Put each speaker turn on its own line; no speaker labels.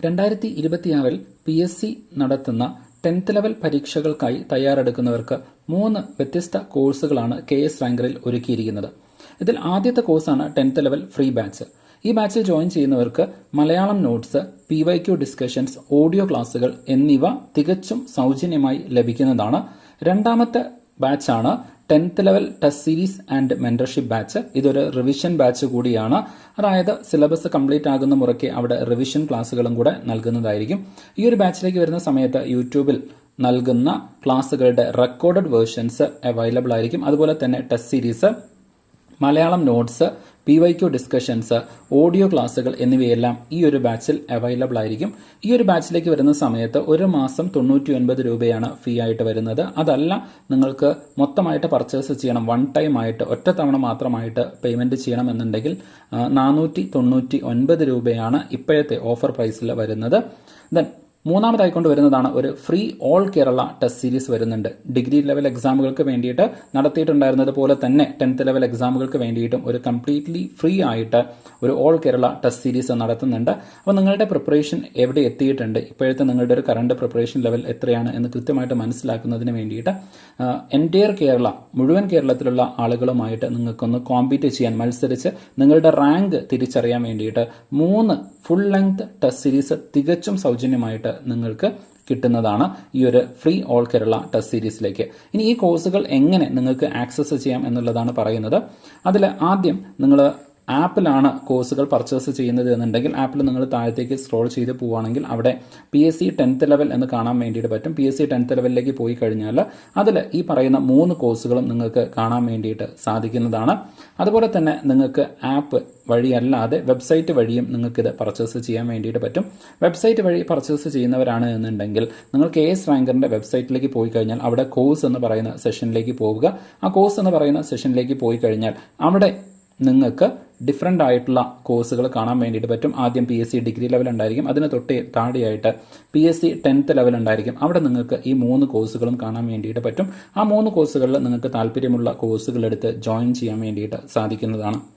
രണ്ടായിരത്തി ഇരുപത്തിയാറിൽ P S C നടത്തുന്ന ടെൻത്ത് ലെവൽ പരീക്ഷകൾക്കായി തയ്യാറെടുക്കുന്നവർക്ക് മൂന്ന് വ്യത്യസ്ത കോഴ്സുകളാണ് കെ എസ് റാങ്കറിൽ ഒരുക്കിയിരിക്കുന്നത്. ഇതിൽ ആദ്യത്തെ കോഴ്സാണ് ടെൻത്ത് ലെവൽ ഫ്രീ ബാച്ച്. ഈ ബാച്ചിൽ ജോയിൻ ചെയ്യുന്നവർക്ക് Malayalam notes P Y Q discussions audio ക്ലാസുകൾ എന്നിവ തികച്ചും സൗജന്യമായി ലഭിക്കുന്നതാണ്. രണ്ടാമത്തെ ബാച്ചാണ് tenth level test series and mentorship batch. ഇതൊരു റിവിഷൻ ബാച്ച് കൂടിയാണ്. അതായത് സിലബസ് കംപ്ലീറ്റ് ആകുന്ന മുറയ്ക്ക് അവിടെ റിവിഷൻ ക്ലാസ്സുകളും കൂടെ നൽകുന്നതായിരിക്കും. ഈ ഒരു ബാച്ചിലേക്ക് വരുന്ന സമയത്ത് യൂട്യൂബിൽ നൽകുന്ന ക്ലാസ്സുകളുടെ റെക്കോർഡഡ് വേർഷൻസ് അവൈലബിൾ ആയിരിക്കും. അതുപോലെ തന്നെ test series Malayalam notes P Y Q discussions audio ക്ലാസ്സുകൾ എന്നിവയെല്ലാം ഈ ഒരു ബാച്ചിൽ അവൈലബിൾ ആയിരിക്കും. ഈ ഒരു ബാച്ചിലേക്ക് വരുന്ന സമയത്ത് ഒരു മാസം തൊണ്ണൂറ്റി ഒൻപത് രൂപയാണ് ഫീ ആയിട്ട് വരുന്നത്. അതല്ല നിങ്ങൾക്ക് മൊത്തമായിട്ട് പർച്ചേസ് ചെയ്യണം. വൺ ടൈം ആയിട്ട് ഒറ്റ തവണ മാത്രമായിട്ട് പേയ്മെന്റ് ചെയ്യണം എന്നുണ്ടെങ്കിൽ നാനൂറ്റി തൊണ്ണൂറ്റി ഒൻപത് രൂപയാണ് ഇപ്പോഴത്തെ ഓഫർ പ്രൈസിൽ വരുന്നത്. ദെൻ മൂന്നാമതായി കൊണ്ടുവരുന്നതാണ് ഒരു free all Kerala test series വരുന്നുണ്ട്. ഡിഗ്രി ലെവൽ എക്സാമുകൾക്ക് വേണ്ടിയിട്ട് നടത്തിയിട്ടുണ്ടായിരുന്നത് പോലെ തന്നെ ടെൻത്ത് ലെവൽ എക്സാമുകൾക്ക് വേണ്ടിയിട്ടും ഒരു കംപ്ലീറ്റ്ലി ഫ്രീ ആയിട്ട് ഒരു ഓൾ കേരള ടെസ്റ്റ് സീരീസ് നടത്തുന്നുണ്ട്. അപ്പോൾ നിങ്ങളുടെ പ്രിപ്പറേഷൻ എവിടെ എത്തിയിട്ടുണ്ട്? ഇപ്പോഴത്തെ നിങ്ങളുടെ ഒരു കറണ്ട് പ്രിപ്പറേഷൻ ലെവൽ എത്രയാണ് എന്ന് കൃത്യമായിട്ട് മനസ്സിലാക്കുന്നതിന് വേണ്ടിയിട്ട് എന്റയർ കേരള മുഴുവൻ കേരളത്തിലുള്ള ആളുകളുമായിട്ട് നിങ്ങൾക്കൊന്ന് കോമ്പീറ്റ് ചെയ്യാൻ മത്സരിച്ച് നിങ്ങളുടെ റാങ്ക് തിരിച്ചറിയാൻ വേണ്ടിയിട്ട് മൂന്ന് ഫുൾ ലെങ്ത് ടെസ്റ്റ് സീരീസ് തികച്ചും സൗജന്യമായിട്ട് നിങ്ങൾക്ക് കിട്ടുന്നതാണ് ഈ ഒരു ഫ്രീ ഓൾ കേരള ടെസ്റ്റ് സീരീസിലേക്ക് ഇനി ഈ കോഴ്സുകൾ എങ്ങനെ നിങ്ങൾക്ക് ആക്സസ് ചെയ്യാം എന്നുള്ളതാണ് പറയുന്നത്. അതിൽ ആദ്യം നിങ്ങൾ ആപ്പിലാണ് കോഴ്സുകൾ പർച്ചേസ് ചെയ്യുന്നത് എന്നുണ്ടെങ്കിൽ ആപ്പിൽ നിങ്ങൾ താഴത്തേക്ക് സ്ക്രോൾ ചെയ്ത് പോവുകയാണെങ്കിൽ അവിടെ P S C tenth level എന്ന് കാണാൻ വേണ്ടിയിട്ട് പറ്റും. പി എസ് സി ടെൻത്ത് ലെവലിലേക്ക് പോയി കഴിഞ്ഞാൽ അതിൽ ഈ പറയുന്ന മൂന്ന് കോഴ്സുകളും നിങ്ങൾക്ക് കാണാൻ വേണ്ടിയിട്ട് സാധിക്കുന്നതാണ്. അതുപോലെ തന്നെ നിങ്ങൾക്ക് ആപ്പ് വഴിയല്ലാതെ വെബ്സൈറ്റ് വഴിയും നിങ്ങൾക്കിത് പർച്ചേസ് ചെയ്യാൻ വേണ്ടിയിട്ട് പറ്റും. വെബ്സൈറ്റ് വഴി പർച്ചേസ് ചെയ്യുന്നവരാണ് എന്നുണ്ടെങ്കിൽ നിങ്ങൾ കെ എസ് റാങ്കറിന്റെ വെബ്സൈറ്റിലേക്ക് പോയി കഴിഞ്ഞാൽ അവിടെ കോഴ്സ് എന്ന് പറയുന്ന സെഷനിലേക്ക് പോവുക. ആ കോഴ്സ് എന്ന് പറയുന്ന സെഷനിലേക്ക് പോയി കഴിഞ്ഞാൽ അവിടെ നിങ്ങൾക്ക് ഡിഫറെന്റ് ആയിട്ടുള്ള കോഴ്സുകൾ കാണാൻ വേണ്ടിയിട്ട് പറ്റും. ആദ്യം P S C degree level ഉണ്ടായിരിക്കും. അതിന് തൊട്ട് താഴെയായിട്ട് P S C tenth level ഉണ്ടായിരിക്കും. അവിടെ നിങ്ങൾക്ക് ഈ മൂന്ന് കോഴ്സുകളും കാണാൻ വേണ്ടിയിട്ട് പറ്റും. ആ മൂന്ന് കോഴ്സുകളിൽ നിങ്ങൾക്ക് താല്പര്യമുള്ള കോഴ്സുകളെടുത്ത് ജോയിൻ ചെയ്യാൻ വേണ്ടിയിട്ട് സാധിക്കുന്നതാണ്.